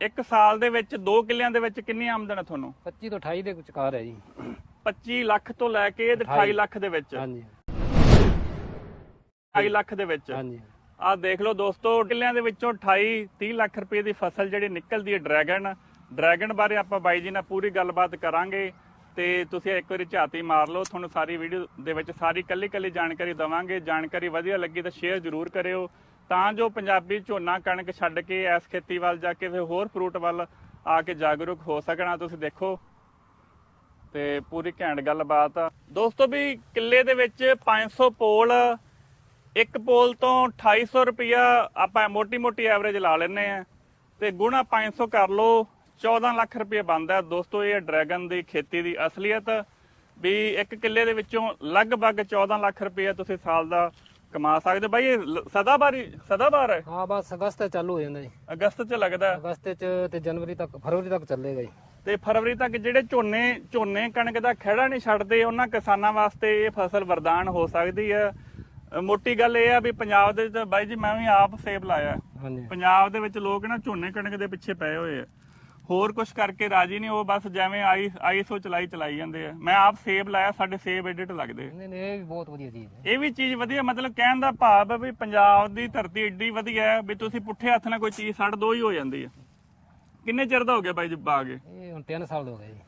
ਇੱਕ ਸਾਲ ਦੇ ਵਿੱਚ 2 ਕਿੱਲਿਆਂ ਦੇ ਵਿੱਚ ਕਿੰਨੀ ਆਮਦਨ ਹੈ ਤੁਹਾਨੂੰ? 25 ਤੋਂ 28 ਦੇ ਵਿਚਕਾਰ ਹੈ ਜੀ। 25 ਲੱਖ ਤੋਂ ਲੈ ਕੇ ਤੇ 28 ਲੱਖ ਦੇ ਵਿੱਚ। ਹਾਂਜੀ। 28 ਲੱਖ ਦੇ ਵਿੱਚ। ਹਾਂਜੀ। ਆਹ ਦੇਖ ਲਓ ਦੋਸਤੋ ਕਿੱਲਿਆਂ ਦੇ ਵਿੱਚੋਂ 28 30 ਲੱਖ ਰੁਪਏ ਦੀ ਫਸਲ ਜਿਹੜੀ ਨਿਕਲਦੀ ਹੈ ਡਰੈਗਨ। ਡਰੈਗਨ ਬਾਰੇ ਆਪਾਂ ਬਾਈ ਜੀ ਨਾਲ ਪੂਰੀ ਗੱਲਬਾਤ ਕਰਾਂਗੇ ਤੇ ਤੁਸੀਂ ਇੱਕ ਵਾਰੀ ਝਾਤੀ ਮਾਰ ਲਓ। ਤੁਹਾਨੂੰ ਸਾਰੀ ਵੀਡੀਓ ਦੇ ਵਿੱਚ ਸਾਰੀ ਕੱਲੀ ਕੱਲੀ ਜਾਣਕਾਰੀ ਦਵਾਂਗੇ। ਜਾਣਕਾਰੀ ਵਧੀਆ ਲੱਗੀ ਤਾਂ ਸ਼ੇਅਰ ਜ਼ਰੂਰ ਕਰਿਓ। ਤਾਂ ਜੋ ਪੰਜਾਬੀ ਝੋਨਾ ਕਣਕ ਛੱਡ ਕੇ ਇਸ ਖੇਤੀ ਵੱਲ ਜਾ ਕੇ ਫਿਰ ਹੋਰ ਫਰੂਟ ਵੱਲ ਆ ਕੇ ਜਾਗਰੂਕ ਹੋ ਸਕਣਾ, ਤੁਸੀਂ ਦੇਖੋ। ਤੇ ਪੂਰੀ ਘੈਂਟ ਗੱਲਬਾਤ। ਆ ਦੋਸਤੋ ਵੀ ਕਿੱਲੇ ਦੇ ਵਿੱਚ 500 ਪੋਲ, ਇੱਕ ਪੋਲ ਤੋਂ 2800 ਰੁਪਿਆ ਆਪਾਂ ਮੋਟੀ ਮੋਟੀ ਐਵਰੇਜ ਲਾ ਲੈਨੇ ਆ ਤੇ ਗੁਣਾ 500 ਕਰ ਲਓ 14 ਲੱਖ ਰੁਪਏ ਬਣਦਾ ਦੋਸਤੋ, ਇਹ ਡਰੈਗਨ ਦੀ ਖੇਤੀ ਦੀ ਅਸਲੀਅਤ ਵੀ ਇੱਕ ਕਿੱਲੇ ਦੇ ਵਿੱਚੋਂ ਲਗਭਗ 14 ਲੱਖ ਰੁਪਏ ਤੁਸੀਂ ਸਾਲ ਦਾ ਕਮਾ ਸਕਦੇ। ਬਾਈ ਇਹ ਲ- ਸਦਾਬਾਰੀ ਸਦਾਬਾਰ ਹੈ। ਹਾਂ ਬਸ ਅਗਸਤ ਤੱਕ ਚਾਲੂ ਹੋ ਜਾਂਦਾ ਜੀ। ਅਗਸਤ ਚ ਲੱਗਦਾ ਅਗਸਤ ਚ ਤੇ ਜਨਵਰੀ ਤੱਕ ਫਰਵਰੀ ਤੱਕ ਚੱਲੇਗਾ ਜੀ। ਤੇ ਫਰਵਰੀ ਤੱਕ ਜਿਹੜੇ ਝੋਨੇ ਝੋਨੇ ਕਣਕ ਦਾ ਖਹਿੜਾ ਨਹੀਂ ਛੱਡਦੇ ਉਹਨਾਂ ਕਿਸਾਨਾਂ ਵਾਸਤੇ ਇਹ ਫਸਲ ਵਰਦਾਨ ਹੋ ਸਕਦੀ ਹੈ। ਅ, ਮੋਟੀ ਗੱਲ ਇਹ ਆ ਵੀ ਪੰਜਾਬ ਦੇ ਵਿੱਚ ਬਾਈ ਜੀ ਮੈਂ ਵੀ ਆਪ ਸੇਬ ਲਾਇਆ। ਹਾਂਜੀ। ਪੰਜਾਬ ਦੇ ਵਿੱਚ ਲੋਕ ਨਾ ਝੋਨੇ ਕਣਕ ਦੇ ਪਿੱਛੇ ਪਏ ਹੋਏ ਆ। ਹੋਰ ਕੁਝ ਕਰਕੇ ਰਾਜੀ ਨਹੀਂ ਉਹ ਬਸ ਜਿਵੇਂ ਆਈ ਆਈਸੋ ਚਲਾਈ ਚਲਾਈ ਜਾਂਦੇ ਆ। ਮੈਂ ਆਪ ਸੇਬ ਲਾਇਆ ਸਾਡੇ ਸੇਬ ਐਡਿਟ ਲੱਗਦੇ। ਨਹੀਂ ਨਹੀਂ ਇਹ ਵੀ ਬਹੁਤ ਵਧੀਆ ਚੀਜ਼ ਹੈ। ਇਹ ਵੀ ਚੀਜ਼ ਵਧੀਆ ਮਤਲਬ ਕਹਿਣ ਦਾ ਭਾਵ ਹੈ ਵੀ ਪੰਜਾਬ ਦੀ ਧਰਤੀ ਏਡੀ ਵਧੀਆ ਹੈ ਵੀ ਤੁਸੀਂ ਪੁੱਠੇ ਹੱਥ ਨਾਲ ਕੋਈ ਚੀਜ਼ ਛੱਡ ਦੋ ਹੀ ਹੋ ਜਾਂਦੀ ਹੈ। ਕਿੰਨੇ ਚਿਰ ਦਾ ਹੋ ਗਿਆ ਬਾਈ ਜੀ ਬਾਗ ਇਹ ਹੁਣ 3 ਸਾਲ ਦਾ ਹੋ ਗਿਆ ਜੀ।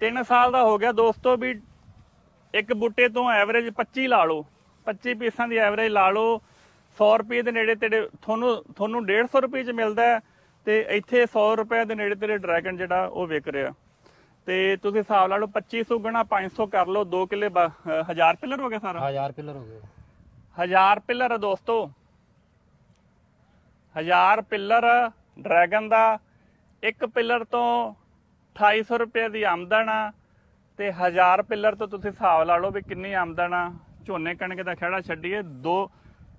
3 ਸਾਲ ਦਾ ਹੋ ਗਿਆ ਦੋਸਤੋ ਵੀ ਇੱਕ ਬੂਟੇ ਤੋਂ ਐਵਰੇਜ 25 ਲਾ ਲਓ। 25 ਪੀਸਾਂ ਦੀ ਐਵਰੇਜ ਲਾ ਲਓ। 100 ਰੁਪਏ ਦੇ ਨੇੜੇ ਤੇੜੇ ਤੁਹਾਨੂੰ ਤੁਹਾਨੂੰ 150 ਰੁਪਏ ਚ ਮਿਲਦਾ ਹੈ। ਤੇ ਇੱਥੇ 100 ਰੁਪਏ ਦੇ ਨੇੜੇ ਤੇੜੇ ਡਰੈਗਨ ਜਿਹੜਾ ਉਹ ਵਿਕ ਰਿਹਾ। ਤੇ ਤੁਸੀਂ ਹਿਸਾਬ ਲਾ ਲਓ 2500 ਗੁਣਾ 500 ਕਰ ਲਓ 2 ਕਿੱਲੇ 1000 ਪਿਲਰ ਹੋ ਗਿਆ ਸਾਰਾ? 1000 ਪਿਲਰ ਹੋ ਗਏ 1000 ਪਿਲਰ ਆ ਦੋਸਤੋ। 1000 ਪਿਲਰ ਡਰੈਗਨ ਦਾ ਇੱਕ ਪਿਲਰ ਤੋਂ 2800 ਰੁਪਏ ਦੀ ਆਮਦਨ ਆ ਤੇ 1000 ਪਿਲਰ ਤੋਂ ਤੁਸੀਂ ਹਿਸਾਬ ਲਾ ਲਓ ਵੀ ਕਿੰਨੀ ਆਮਦਨ ਆ। ਝੋਨੇ ਕਣਕ ਦਾ ਖੇੜਾ ਛੱਡੀਏ ਦੋ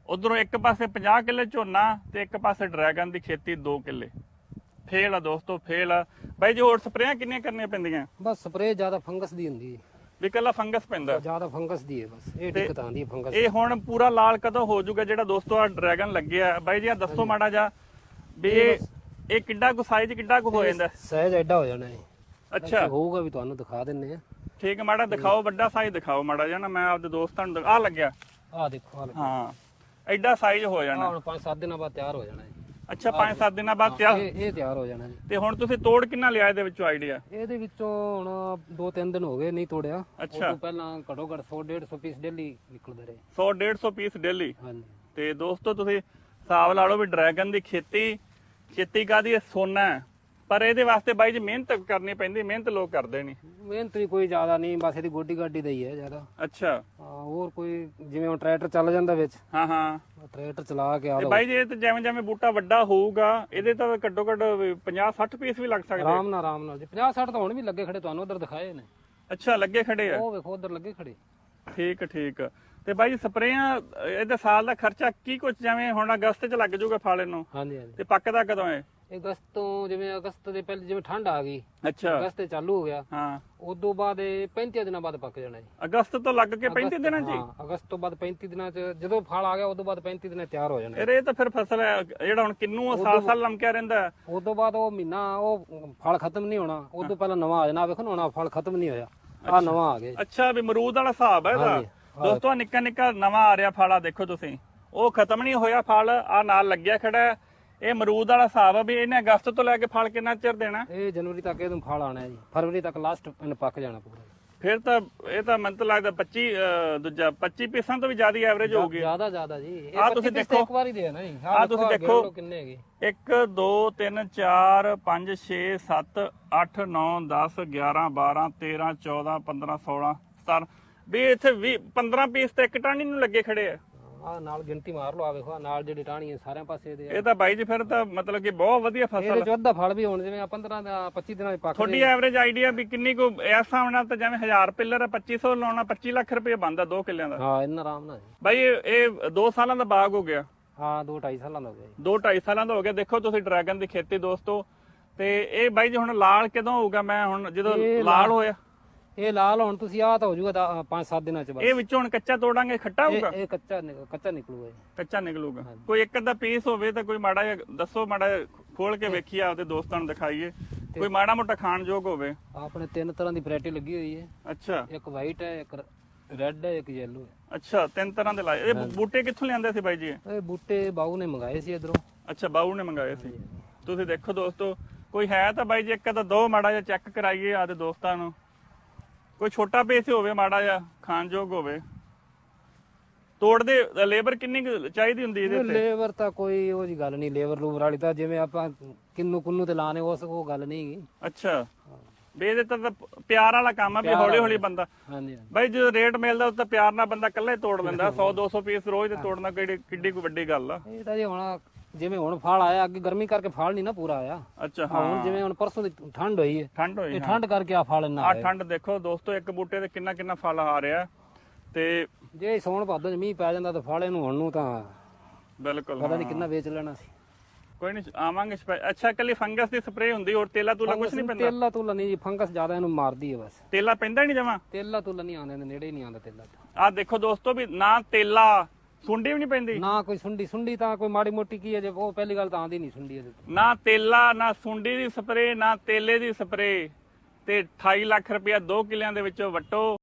ਉਧਰੋਂ ਇੱਕ ਪਾਸੇ 50 ਕਿੱਲੇ ਝੋਨਾ ਤੇ ਇੱਕ ਪਾਸੇ ਡਰੈਗਨ ਦੀ ਖੇਤੀ 2 ਕਿੱਲੇ। ਫੇਲ ਆ ਦੋਸਤੋ ਫੇਲ ਆ। ਬਾਈ ਜੀ ਹੋਰ ਸਪਰੇਆਂ ਕਿੰਨੀਆਂ ਕਰਨੀਆਂ ਪੈਂਦੀਆਂ? ਬਸ ਸਪਰੇ ਜ਼ਿਆਦਾ ਫੰਗਸ ਦੀ ਹੁੰਦੀ ਹੈ ਵੀ ਕੱਲਾ ਫੰਗਸ ਪੈਂਦਾ? ਜ਼ਿਆਦਾ ਫੰਗਸ ਦੀ ਹੈ ਬਸ ਇਹ ਦਿੱਕਤ ਆਉਂਦੀ ਹੈ ਫੰਗਸ ਇਹ ਹੁਣ ਪੂਰਾ ਲਾਲ ਕਦੋਂ ਹੋ ਜਾਊਗਾ ਜਿਹੜਾ ਦੋਸਤੋ ਆ ਡਰੈਗਨ ਲੱਗਿਆ? ਬਾਈ ਜੀ ਆ ਦੱਸੋ ਮਾੜਾ ਜਾ ਵੀ ਇਹ ਕਿੱਡਾ ਕੁ ਸਾਈਜ਼ ਕਿੱਡਾ ਕੁ ਹੋ ਜਾਂਦਾ? ਸਹਿਜ ਐਡਾ ਹੋ ਜਾਣਾ ਹੈ ਅੱਛਾ। ਹੋਊਗਾ ਵੀ ਤੁਹਾਨੂੰ ਦਿਖਾ ਦਿੰਨੇ ਆ। ਠੀਕ ਹੈ ਮਾੜਾ ਦਿਖਾਓ ਵੱਡਾ ਸਾਈਜ਼ ਦਿਖਾਓ ਮਾੜਾ ਨਾ ਮੈਂ ਆਪਦੇ ਦੋਸਤਾਂ ਨੂੰ ਆ ਲੱਗਿਆ। ਆਹ ਦੇਖੋ ਆਹ ਹਾਂ। ਐਡਾ ਸਾਈਜ਼ ਹੋ ਜਾਣਾ। ਹੁਣ 5-7 ਦਿਨਾਂ ਬਾਅਦ ਤਿਆਰ ਹੋ ਜਾਣਾ ਅੱਛਾ 5-7 ਦਿਨਾਂ ਬਾਅਦ ਤਿਆਰ ਇਹ ਇਹ ਤਿਆਰ ਹੋ ਜਾਣਾ ਜੀ। ਤੇ ਹੁਣ ਤੁਸੀਂ ਤੋੜ ਕਿੰਨਾ ਲਿਆ ਇਹਦੇ ਵਿੱਚੋਂ ਆਈਡੀਆ ਇਹਦੇ ਵਿੱਚੋਂ ਹੁਣ 2-3 ਦਿਨ ਹੋ ਗਏ ਨਹੀਂ ਤੋੜਿਆ। ਅੱਛਾ। ਤੋਂ ਪਹਿਲਾਂ ਘੱਟੋ ਘੱਟ 100-150 ਪੀਸ ਡੇਲੀ ਨਿਕਲਦੇ ਰਹੇ। 100 150 ਪੀਸ ਡੇਲੀ ਹਾਂਜੀ। ਤੇ ਦੋਸਤੋ ਤੁਸੀਂ ਹਿਸਾਬ ਲਾ ਲਓ ਵੀ ਡਰੈਗਨ ਦੀ ਖੇਤੀ ਖੇਤੀ ਕਾਦੀ ਸੋਨਾ ਹੈ। ਪਰ ਇਹਦੇ ਵਾਸਤੇ ਬਾਈ ਜੀ ਮਿਹਨਤ ਕਰਨੀ ਪੈਂਦੀ ਮਿਹਨਤ ਲੋਕ ਕਰਦੇ ਨਹੀਂ ਮਿਹਨਤ ਵੀ ਕੋਈ ਜ਼ਿਆਦਾ ਨਹੀਂ ਬਸ ਇਹਦੀ ਗੋਡੀ ਗਾਡੀ ਦਾ ਹੀ ਹੈ ਜ਼ਿਆਦਾ। ਅੱਛਾ। ਹਾਂ, ਹੋਰ ਕੋਈ ਜਿਵੇਂ ਹੁਣ ਟਰੈਕਟਰ ਚੱਲ ਜਾਂਦਾ ਵਿੱਚ। ਹਾਂ ਹਾਂ। ਟਰੈਕਟਰ ਚਲਾ ਕੇ ਆ ਤੇ ਲਓ। ਬਾਈ ਜੀ ਇਹ ਤੇ ਜਿਵੇਂ ਜਿਵੇਂ ਬੂਟਾ ਵੱਡਾ ਹੋਊਗਾ ਇਹਦੇ ਤਾਂ ਘੱਟੋ ਘੱਟ 50 60 ਪੀਸ ਵੀ ਲੱਗ ਸਕਦੇ। ਆਰਾਮ ਨਾਲ ਆਰਾਮ ਨਾਲ। ਜੀ 50 60 ਤਾਂ ਹੁਣ ਵੀ ਲੱਗੇ ਖੜੇ ਤੁਹਾਨੂੰ ਉਧਰ ਦਿਖਾਏ ਨੇ। ਅੱਛਾ ਲੱਗੇ ਖੜੇ ਆ। ਉਹ ਵੇਖੋ ਉਧਰ ਲੱਗੇ ਖੜੇ। ਠੀਕ ਠੀਕ। ਤੇ ਬਾਈ ਜੀ ਸਪਰੇਆਂ ਇਹਦੇ ਸਾਲ ਦਾ ਖਰਚਾ ਕੀ ਕੁਝ ਜਿਵੇਂ ਹੁਣ ਅਗਸਤ ਚ ਲੱਗ ਜਾਊਗਾ ਫਲ ਇਹਨੂੰ ਹਾਂਜੀ ਹਾਂਜੀ। ਤੇ ਪੱਕਦਾ ਕਦੋਂ ਹੈ ਅਗਸਤ ਤੋਂ ਜਿਵੇਂ ਅਗਸਤ ਦੇ ਪਹਿਲੇ ਜਿਵੇਂ ਠੰਡ ਆ ਗਈ ਅੱਛਾ। ਅਗਸਤ ਤੇ ਚਾਲੂ ਹੋ ਗਿਆ। ਹਾਂ। ਉਸ ਤੋਂ ਬਾਅਦ ਇਹ 35 ਦਿਨਾਂ ਬਾਅਦ ਪੱਕ ਜਾਣਾ ਜੀ। ਅਗਸਤ ਤੋਂ ਲੱਗ ਕੇ 35 ਦਿਨਾਂ ਹਾਂ? ਅਗਸਤ ਤੋਂ ਬਾਅਦ 35 ਦਿਨਾਂ ਚ ਜਦੋਂ ਫਲ ਆ ਗਿਆ ਉਸ ਤੋਂ ਬਾਅਦ 35 ਦਿਨਾਂ 'ਚ ਤਿਆਰ ਹੋ ਜਾਣਾ। ਯਾਰ ਇਹ ਤਾਂ ਫਿਰ ਫਸਲ ਹੈ ਜਿਹੜਾ ਹੁਣ ਕਿੰਨੂ ਆ ਸਾਲ ਸਾਲ ਲਮਕਿਆ ਰਹਿੰਦਾ ਤੋਂ ਬਾਅਦ ਉਹ ਮਹੀਨਾ ਉਹ ਫਲ ਖਤਮ ਨਹੀਂ ਹੋਣਾ। ਉਸ ਤੋਂ ਪਹਿਲਾਂ ਨਵਾਂ ਆ ਜਾਣਾ ਵੇਖੋ ਨਾ ਹੁਣ ਫਲ ਖਤਮ ਨਹੀਂ ਹੋਇਆ। ਆ ਨਵਾਂ ਆ ਗਿਆ। ਅੱਛਾ ਵੀ ਅਮਰੂਦ ਵਾਲਾ ਹਿਸਾਬ ਹੈ ਇਹਦਾ। ਦੋਸਤੋ ਨਿੱਕਾ ਨਿੱਕਾ ਨਵਾਂ ਆ ਰਿਹਾ ਫਲ ਆ ਦੇਖੋ ਤੁਸੀਂ। ਉਹ ਖਤਮ ਨਹੀਂ ਹੋਇਆ ਫਲ ਆ ਨਾਲ ਲੱਗਿਆ ਖੜਾ ਹੈ। ਇਹ ਅਮਰੂਦ ਵਾਲਾ ਹਿਸਾਬ ਆ ਵੀ ਇਹਨੇ ਅਗਸਤ ਤੋਂ ਲੈ ਕੇ ਫਲ ਕਿੰਨਾ ਚਿਰ ਦੇਣਾ? ਇਹ ਜਨਵਰੀ ਤੱਕ ਇਹਨੂੰ ਫਲ ਆਣਾ ਹੈ ਜੀ। ਫਰਵਰੀ ਤੱਕ ਲਾਸਟ ਇਹਨੂੰ ਪੱਕ ਜਾਣਾ ਪੂਰਾ ਫਿਰ ਤਾਂ ਇਹ ਤਾਂ ਮੈਨੂੰ ਤਾਂ ਲੱਗਦਾ 25 ਅਹ, ਦੂਜਾ 25 ਪੀਸਾਂ ਤੋਂ ਵੀ ਜ਼ਿਆਦਾ ਐਵਰੇਜ ਹੋਊਗੀ। ਜ਼ਿਆਦਾ ਜ਼ਿਆਦਾ ਜੀ। ਇਹ ਆਹ ਤੁਸੀਂ 25 ਪਿਸ ਦੇਖੋ। ਇੱਕ ਵਾਰੀ ਦੇ ਨਾ ਜੀ। ਆਹ ਤੁਸੀਂ ਅੱਗੇ ਦੇਖੋ। ਲਓ ਕਿੰਨੇ ਹੈਗੇ। 1 2 3 4 5 6 7 8 9 10 11 12 13 14 15 16 17 ਵੀ ਇੱਥੇ 20 15 ਪੀਸ ਤੇ ਇੱਕ ਟਾਣੀ ਨੂੰ ਲੱਗੇ ਖੜੇ ਆ। ਆ ਨਾਲ ਗਿਣਤੀ ਮਾਰ ਲਓ ਆ ਵੇਖੋ ਆਹ ਨਾਲ ਜਿਹੜੀ ਟਾਹਣੀ ਹੈ ਸਾਰਿਆਂ ਪਾਸੇ ਆ। ਇਹ ਤਾਂ ਬਾਈ ਜੀ ਫਿਰ ਤਾਂ ਮਤਲਬ ਕਿ ਬਹੁਤ ਵਧੀਆ ਫਸਲ ਇਹਦੇ ਚ ਅੱਧਾ ਫਲ ਵੀ ਹੁਣ ਜਿਵੇਂ ਆ 15 ਦਾ 25 ਦਿਨਾਂ ਚ ਪੱਕ ਤੁਹਾਡੀ ਐਵਰੇਜ ਆਈਡੀਆ ਵੀ ਕਿੰਨੀ ਕੋ ਇਸ ਹਿਸਾਬ ਨਾਲ ਤਾਂ ਜਿਵੇਂ 1000 ਪਿੱਲਰ 2500 ਲਾਉਣਾ 25 ਲੱਖ ਰੁਪਏ ਬਣਦਾ 2 ਕਿੱਲਿਆਂ ਦਾ। ਹਾਂ ਇੰਨਾ ਆਰਾਮ ਨਾਲ। ਜੀ ਬਾਈ ਇਹ- ਇਹ 2 ਸਾਲਾਂ ਦਾ ਬਾਗ ਹੋ ਗਿਆ। ਹਾਂ 2 2.5 ਸਾਲਾਂ ਦਾ ਹੋ ਗਿਆ ਜੀ। 2 2.5 ਸਾਲਾਂ ਦਾ ਹੋ ਗਿਆ। ਦੇਖੋ ਤੁਸੀਂ ਡਰੈਗਨ ਦੀ ਖੇਤੀ ਦੋਸਤੋ ਤੇ ਇਹ ਬਾਈ ਜੀ ਹੁਣ ਲਾਲ ਕਦੋਂ ਹੋਊਗਾ? ਮੈਂ ਹੁਣ ਜਦੋਂ ਇਹ ਲਾਲ ਹੋਇਆ। ਇਹ ਲਾਲ ਹੁਣ ਤੁਸੀਂ ਆ ਤਾਂ ਹੋ ਜਾਊਗਾ 5-7 ਦਿਨਾਂ ਚ ਬਸ। ਇਹ ਵਿੱਚੋਂ ਹੁਣ ਕੱਚਾ ਤੋੜਾਂਗੇ ਖੱਟਾ ਹੋਊਗਾ? ਇਹ ਕੱਚਾ ਕੱਚਾ ਨਿਕਲੂਗਾ ਕੱਚਾ ਨਿਕਲੂਗਾ। ਕੋਈ ਇੱਕ ਅੱਧਾ ਪੀਸ ਹੋਵੇ ਤਾਂ ਕੋਈ ਮਾੜਾ ਦੱਸੋ ਮਾੜਾ ਖੋਲ ਕੇ ਵੇਖੀਏ ਆਪਦੇ ਦੋਸਤਾਂ ਨੂੰ ਦਿਖਾਈਏ। ਕੋਈ ਮਾੜਾ ਮੋਟਾ ਖਾਣ ਯੋਗ ਹੋਵੇ। ਆਪਣੇ ਤਿੰਨ ਤਰ੍ਹਾਂ ਦੀ ਵੈਰਾਈਟੀ ਲੱਗੀ ਹੋਈ ਹੈ। ਅੱਛਾ। ਇੱਕ ਵਾਈਟ ਹੈ ਇੱਕ ਰੈੱਡ ਹੈ ਇੱਕ ਯੈਲੋ ਹੈ। ਅੱਛਾ ਤਿੰਨ ਤਰ੍ਹਾਂ ਦੇ ਲਾਏ। ਇਹ ਬੂਟੇ ਕਿੱਥੋਂ ਲਿਆਂਦੇ ਸੀ ਬਾਈ ਜੀ? ਇਹ? ਇਹ ਬੂਟੇ ਬਾਊ ਨੇ ਮੰਗਾਏ ਸੀ ਇਧਰੋਂ। ਅੱਛਾ ਬਾਊ ਨੇ ਮੰਗਾਏ ਸੀ। ਤੁਸੀਂ ਦੇਖੋ ਦੋਸਤੋ ਕੋਈ ਹੈ ਤਾਂ ਬਾਈ ਜੀ ਇੱਕ ਤਾਂ ਦੋ ਮਾੜਾ ਜਿਹਾ ਚੈੱਕ ਕਰਾਈਏ ਆਦੇ ਦੋਸਤਾਂ ਨੂੰ। ਕੋਈ ਛੋਟਾ ਪੀਸ ਹੋਵੇ ਮਾੜਾ ਜਿਹਾ ਖਾਣ ਯੋਗ ਹੋਵੇ। ਤੋੜਦੇ ਲੇਬਰ ਕਿੰਨੀ ਕੁ ਚਾਹੀਦੀ ਹੁੰਦੀ ਇਹਦੇ ਉੱਤੇ? ਲੇਬਰ ਤਾਂ ਕੋਈ ਉਹ ਜੀ ਗੱਲ ਨਹੀਂ ਲੇਬਰ ਲੂਬਰ ਵਾਲੀ ਤਾਂ ਜਿਵੇਂ ਆਪਾਂ ਕਿੰਨੂ ਕੁੰਨੂ ਤੇ ਲਾਣੇ ਉਸ ਉਹ ਗੱਲ ਨਹੀਂ ਹੈਗੀ। ਅੱਛਾ। ਵੀ ਇਹਦੇ ਤਾਂ ਤਾਂ ਪਿਆਰ ਵਾਲਾ ਕੰਮ ਆ ਵੀ ਹੌਲੀ ਹੌਲੀ ਬੰਦਾ। ਹਾਂਜੀ ਬਾਈ ਜਦੋਂ ਰੇਟ ਮਿਲਦਾ ਤਾਂ ਪਿਆਰ ਨਾਲ ਬੰਦਾ ਇਕੱਲਾ ਹੀ ਤੋੜ ਲੈਂਦਾ। 100 200 ਪੀਸ ਰੋਜ਼ ਦੇ ਤੋੜਨਾ ਕਿਹੜੀ ਕਿੱਡੀ ਕੋਈ ਵੱਡੀ ਗੱਲ ਆ। ਇਹ ਤਾਂ ਜੀ ਹੁਣ ਜਿਵੇਂ ਹੁਣ ਫਲ ਆਇਆ ਅੱਗੇ ਗਰਮੀ ਕਰਕੇ ਫਲ ਨਹੀਂ ਨਾ ਪੂਰਾ ਆਇਆ। ਅੱਛਾ ਆਹ ਹਾਂ ਹੁਣ ਜਿਵੇਂ ਹੁਣ ਪਰਸੋਂ ਦੀ ਠੰਡ ਹੋਈ ਹੈ। ਠੰਡ ਹੋਈ ਇਹ ਹਾਂ। ਠੰਡ ਕਰਕੇ ਆ ਫਲ ਇੰਨਾ ਆ ਆਇਆ। ਠੰਡ ਦੇਖੋ ਦੋਸਤੋ ਇੱਕ ਬੂਟੇ ਤੇ ਕਿੰਨਾ ਕਿੰਨਾ ਫਲ ਆ ਰਿਹਾ। ਤੇ ਜੇ ਸੌਣ ਭਾਦੋਂ ਚ ਮੀਂਹ ਪੈ ਜਾਂਦਾ ਤਾਂ ਫਲ ਇਹਨੂੰ ਹੁਣ ਨੂੰ ਤਾਂ ਬਿਲਕੁਲ ਪਤਾ ਹਾਂ। ਨਹੀਂ ਕਿੰਨਾ ਵੇਚ ਲੈਣਾ ਸੀ। ਕੋਈ ਨਹੀਂ ਆਵਾਂਗੇ ਸਪੈ- ਅੱਛਾ ਕੱਲੀ ਫੰਗਸ ਦੀ ਸਪਰੇਅ ਹੁੰਦੀ ਹੋਰ ਤੇਲਾ ਤੂਲਾ ਕੁਝ ਨਹੀਂ ਪੈਂਦਾ? ਤੇਲਾ ਤੁਲਾ ਨਹੀਂ ਜੀ ਫੰਗਸ ਜ਼ਿਆਦਾ ਇਹਨੂੰ ਮਾਰਦੀ ਹੈ ਬਸ। ਤੇਲਾ ਪੈਂਦਾ ਨਹੀਂ ਜਮਾ? ਤੇਲਾ ਤੁਲਾ ਨਹੀਂ ਆਉਂਦੇ ਨੇੜੇ ਹੀ ਨਹੀਂ ਆਉਂਦਾ ਤੇਲਾ ਤਾਂ। ਆ ਦੇਖੋ ਦੋਸਤੋ ਵੀ ਨਾ ਤੇਲਾ ਸੁੰਡੀ ਵੀ ਨਹੀਂ ਪੈਂਦੀ? ਨਾ ਕੋਈ ਸੁੰਡੀ ਸੁੰਡੀ ਤਾਂ ਕੋਈ ਮਾੜੀ ਮੋਟੀ ਕੀ ਹੈ ਜੇ ਉਹ ਪਹਿਲੀ ਗੱਲ ਤਾਂ ਆਉਂਦੀ ਨਹੀਂ ਸੁੰਡੀ ਇਹਦੇ। ਨਾ ਤੇਲਾ ਨਾ ਸੁੰਡੀ ਦੀ ਸਪਰੇਅ ਨਾ ਤੇਲੇ ਦੀ ਸਪਰੇਅ। ਤੇ 28 ਲੱਖ ਰੁਪਇਆ 2 ਕਿੱਲਿਆਂ ਦੇ ਵਿੱਚੋਂ ਵਟੋ।